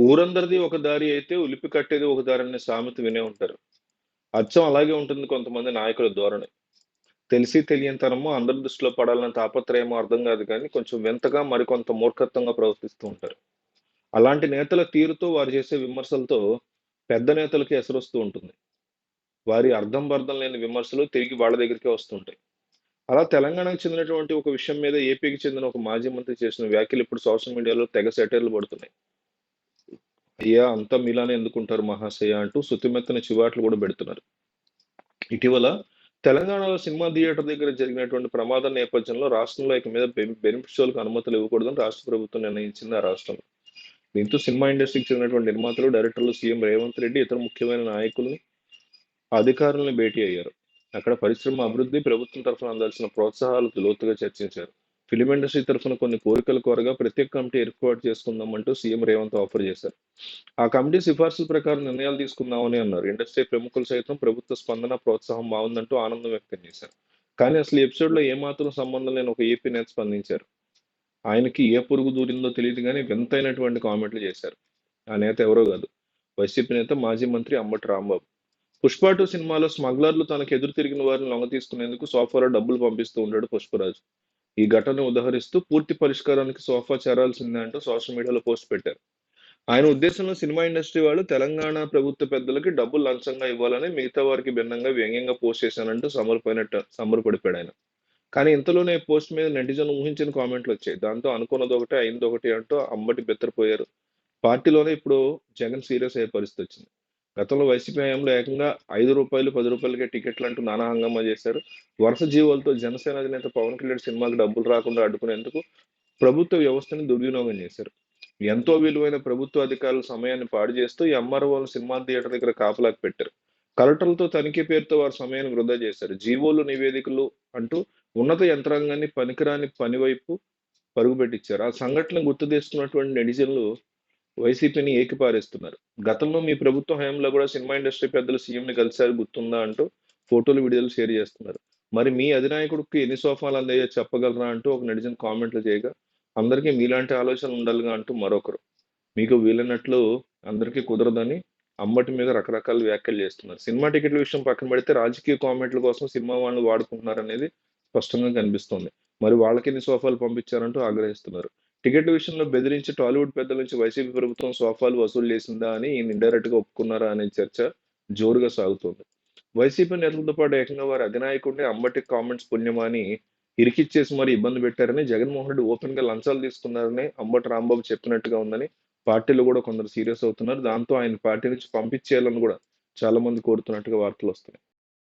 ఊరందరిది ఒక దారి అయితే ఉలిపి కట్టేది ఒక దారి అనే సామెత వినే ఉంటారు. అచ్చం అలాగే ఉంటుంది కొంతమంది నాయకుల ధోరణి. తెలిసి తెలియనితనమో, అందరి దృష్టిలో పడాలన్న తాపత్రయమో అర్థం కాదు కానీ, కొంచెం వింతగా మరికొంత మూర్ఖత్వంగా ప్రవర్తిస్తూ ఉంటారు. అలాంటి నేతల తీరుతో వారు చేసే విమర్శలతో పెద్ద నేతలకి ఎసరొస్తూ ఉంటుంది. వారి అర్థం బర్థం లేని విమర్శలు తిరిగి వాళ్ళ దగ్గరికే వస్తుంటాయి. అలా తెలంగాణకు చెందినటువంటి ఒక విషయం మీద ఏపీకి చెందిన ఒక మాజీ మంత్రి చేసిన వ్యాఖ్యలు ఇప్పుడు సోషల్ మీడియాలో తెగ సెటైర్లు పడుతున్నాయి. అయ్యా అంతా మీలానే ఎందుకుంటారు మహాశయ అంటూ శుతిమెత్తన చివాట్లు కూడా పెడుతున్నారు. ఇటీవల తెలంగాణలో సినిమా థియేటర్ దగ్గర జరిగినటువంటి ప్రమాదం నేపథ్యంలో రాష్ట్రంలో ఇక మీద బెనిఫిషియల్కి అనుమతులు ఇవ్వకూడదని రాష్ట్ర ప్రభుత్వం నిర్ణయించింది ఆ రాష్ట్రంలో. దీంతో సినిమా ఇండస్ట్రీకి చెందినటువంటి నిర్మాతలు, డైరెక్టర్లు సీఎం రేవంత్ రెడ్డి ఇతర ముఖ్యమైన నాయకుల్ని, అధికారులను భేటీ అయ్యారు. అక్కడ పరిశ్రమ అభివృద్ధి, ప్రభుత్వం తరఫున అందాల్సిన ప్రోత్సాహాలు లోతుగా చర్చించారు. ఫిలిం ఇండస్ట్రీ తరఫున కొన్ని కోరికలు కోరగా ప్రత్యేక కమిటీ ఏర్పాటు చేసుకుందామంటూ సీఎం రేవంత్ ఆఫర్ చేశారు. ఆ కమిటీ సిఫార్సుల ప్రకారం నిర్ణయాలు తీసుకుందామని అన్నారు. ఇండస్ట్రీ ప్రముఖులు సైతం ప్రభుత్వ స్పందన, ప్రోత్సాహం బాగుందంటూ ఆనందం వ్యక్తం చేశారు. కానీ అసలు ఎపిసోడ్‌లో ఏమాత్రం సంబంధం లేని ఒక ఏపీ నేత స్పందించారు. ఆయనకి ఏ పురుగు దూరిందో తెలియదు కానీ వింతైనటువంటి కామెంట్లు చేశారు. ఆ నేత ఎవరో కాదు. వైసీపీ నేత, మాజీ మంత్రి అమ్మటి రాంబాబు. 'పుష్ప 2' సినిమాలో స్మగ్లర్లు తనకు ఎదురు తిరిగిన వారిని లొంగ తీసుకునేందుకు సోఫాలో డబ్బులు పంపిస్తూ ఉంటాడు పుష్పరాజు. ఈ ఘటనను ఉదహరిస్తూ పూర్తి పరిష్కారానికి సోఫా చేరాల్సిందే అంటూ సోషల్ మీడియాలో పోస్ట్ పెట్టారు. ఆయన ఉద్దేశంలో సినిమా ఇండస్ట్రీ వాళ్ళు తెలంగాణ ప్రభుత్వ పెద్దలకి డబ్బులు లంచంగా ఇవ్వాలని మిగతా వారికి భిన్నంగా వ్యంగ్యంగా పోస్ట్ చేశానంటూ సమర్పడినట్టు సమర్పడిపోయాడు ఆయన. కానీ ఇంతలోనే పోస్ట్ మీద నెటిజన్ ఊహించిన కామెంట్లు వచ్చాయి. దాంతో అనుకున్నది ఒకటి అయింది ఒకటి అంటూ అమ్మటి బెత్తరిపోయారు. పార్టీలోనే ఇప్పుడు జగన్ సీరియస్ అయ్యే పరిస్థితి వచ్చింది. గతంలో వైసీపీ హయాంలో ఏకంగా ఐదు రూపాయలు పది రూపాయలకే టికెట్లు అంటూ నానా హంగామా చేశారు. వరుస జీవులతో జనసేన అధినేత పవన్ కళ్యాణ్ సినిమాకి డబ్బులు రాకుండా అడ్డుకునేందుకు ప్రభుత్వ వ్యవస్థని దుర్వినియోగం చేశారు. ఎంతో విలువైన ప్రభుత్వ అధికారుల సమయాన్ని పాడు చేస్తూ ఈ ఎంఆర్ఓలను సినిమా థియేటర్ దగ్గర కాపలాకి పెట్టారు. కలెక్టర్లతో తనిఖీ పేరుతో వారి సమయాన్ని వృధా చేశారు. జీవోలు, నివేదికలు అంటూ ఉన్నత యంత్రాంగాన్ని పనికిరాని పని వైపు పరుగుపెట్టించారు. ఆ సంఘటన గుర్తు తెస్తున్నటువంటి నెటిజన్లు వైసీపీని ఏకిపారేస్తున్నారు. గతంలో మీ ప్రభుత్వ హయాంలో కూడా సినిమా ఇండస్ట్రీ పెద్దలు సీఎంని కలిశారు గుర్తుందా అంటూ ఫోటోలు, వీడియోలు షేర్ చేస్తున్నారు. మరి మీ అధినాయకుడికి ఎన్ని సోఫాలు అందయ్యో చెప్పగలరా అంటూ ఒక నెటిజన్ కామెంట్లు చేయగా, అందరికీ మీలాంటి ఆలోచనలు ఉండాలిగా అంటూ మరొకరు. మీకు వీలైనట్లు అందరికీ కుదరదని అమ్మటి మీద రకరకాల వ్యాఖ్యలు చేస్తున్నారు. సినిమా టికెట్ల విషయం పక్కన పెడితే రాజకీయ కామెంట్ల కోసం సినిమా వాళ్ళని వాడుకుంటున్నారనేది స్పష్టంగా కనిపిస్తోంది. మరి వాళ్ళకి ఎన్ని సోఫాలు పంపించారంటూ ఆగ్రహిస్తున్నారు. టికెట్ల విషయంలో బెదిరించి టాలీవుడ్ పెద్దల నుంచి వైసీపీ ప్రభుత్వం సోఫాలు వసూలు చేసిందా అని ఈయన ఇండైరెక్ట్‌గా ఒప్పుకున్నారా అనే చర్చ జోరుగా సాగుతోంది. వైసీపీ నేతలతో పాటు ఏకంగా వారి అధినాయకుడిని అంబటి కామెంట్స్ పుణ్యమా అని ఇరికిచ్చేసి మరి ఇబ్బంది పెట్టారని, జగన్మోహన్ రెడ్డి ఓపెన్‌గా లంచాలు తీసుకున్నారని అంబటి రాంబాబు చెప్పినట్టుగా ఉందని పార్టీలో కూడా కొందరు సీరియస్ అవుతున్నారు. దాంతో ఆయన పార్టీ నుంచి పంపించేయాలని కూడా చాలా మంది కోరుతున్నట్టుగా వార్తలొస్తున్నాయి.